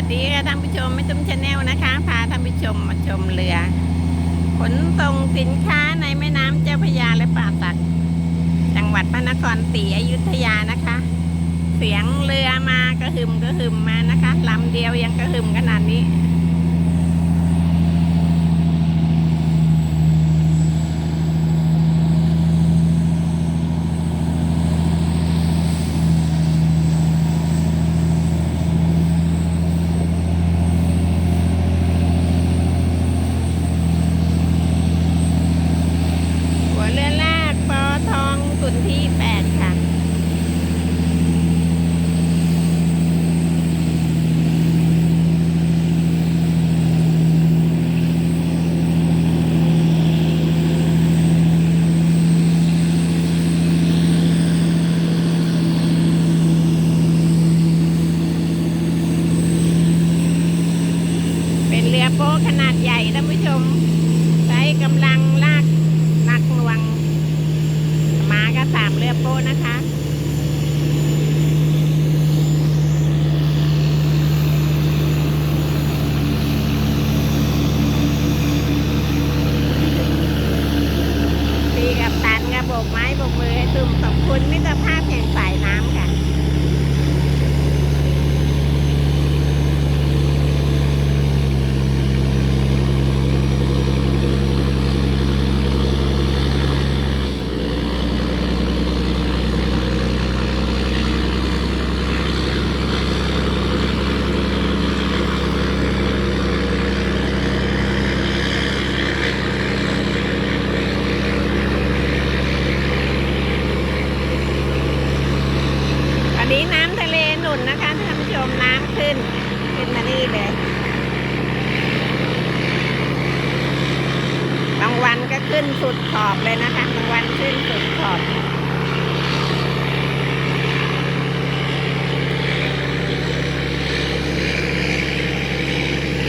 วัสดีค่ะท่านผู้ชมไม่ตุ้มชาแนลนะคะ พาท่านผู้ชมมาชมเรือ ขนส่งสินค้าในแม่น้ำเจ้าพระยาและป่าสักจังหวัดพระนครศรีอยุธยานะคะ เสียงเรือมากระหึมกระหึมมานะคะลำเดียวยังกระหึมขนาดนี้ หัวเรือลากปอทองสุนที่แปดค่ะ เรือโป๊ขนาดใหญ่ท่านผู้ชม ใช้กำลังลากหนักหน่วง มาก็สามเรือโป๊นะคะตีกับตันกับโบกไม้โบกมือให้ตุ่มขอบคุณมิตรภาพแห่งสายน้ำค่ะ ตอนนี้น้ำทะเลหนุนนะคะท่านผู้ชมน้ำขึ้น ขึ้นมานี่เลยบางวันก็ขึ้นสุดขอบเลยนะคะบางวันขึ้นสุดขอบ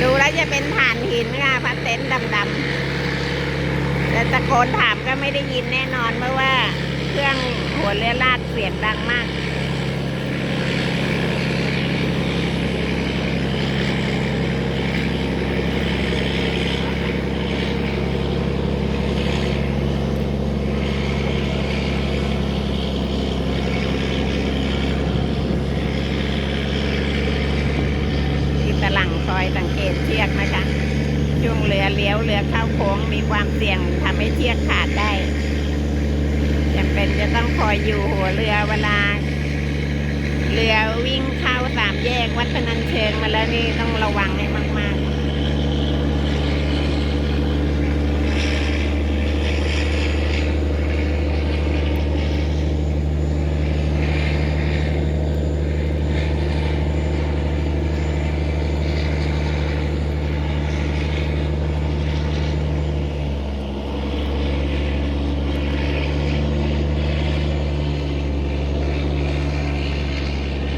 ดูแล้วจะเป็นฐานหินค่ะพัดเต็นท์ดำๆแต่ตะโกนถามก็ไม่ได้ยินแน่นอนเพราะว่า เครื่องหัวเรือลาดเสียงดังมาก ที่ตะลังค อยสังเกตเชือกนะคะช่วงเรือเลี้ยวเรือเข้าโค้งมีความเสี่ยงทำให้เชือกขาดได้จำเป็นจะต้องคอยอยู่หัวเรือเวลา เรือวิ่งเข้าสามแยกวัดพนัญเชิงมาแล้วนี่ต้องระวังให้มาก ๆ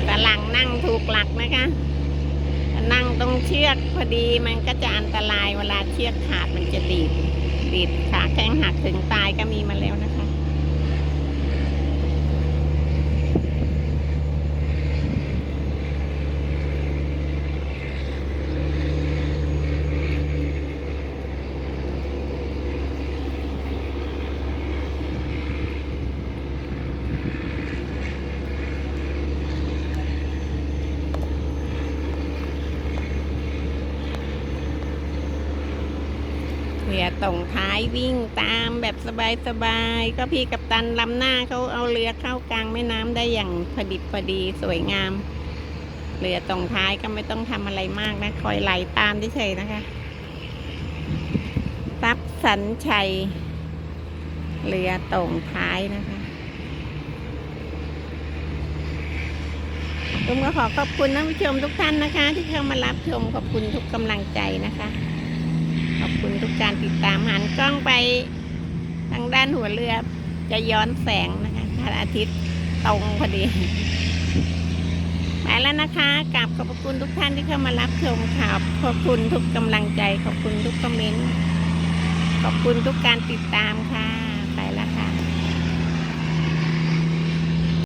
ตะลังนั่งถูกหลัก นะคะ นั่งตรงเชือกพอดีมันก็จะอันตรายเวลาเชือกขาดมันจะดีดดีดขาแข้งหักถึงตายก็มีมาแล้วนะคะ เรือตรงท้ายวิ่งตามแบบสบายๆก็พี่กัปตันลำหน้าเขาเอาเรือเข้ากลางแม่น้ำได้อย่างพอดิบพอดีสวยงาม เรือตรงท้ายก็ไม่ต้องทำอะไรมากนะ คอยไหลตามเฉยๆนะคะทรัพย์สันชัย เรือตรงท้ายนะคะผมก็ขอขอบคุณท่านผู้ชมทุกท่านนะคะ ที่เข้ามารับชมขอบคุณทุกกำลังใจนะคะ ขอบคุณทุกการติดตามหันกล้องไปทางด้านหัวเรือจะย้อนแสงนะคะพระอาทิตย์ตรงพอดีไปแล้วนะคะกราบขอบคุณทุกท่านที่เข้ามารับชมข่าวขอบคุณทุกกำลังใจ ขอบคุณทุกคอมเมนต์ ขอบคุณทุกการติดตามค่ะ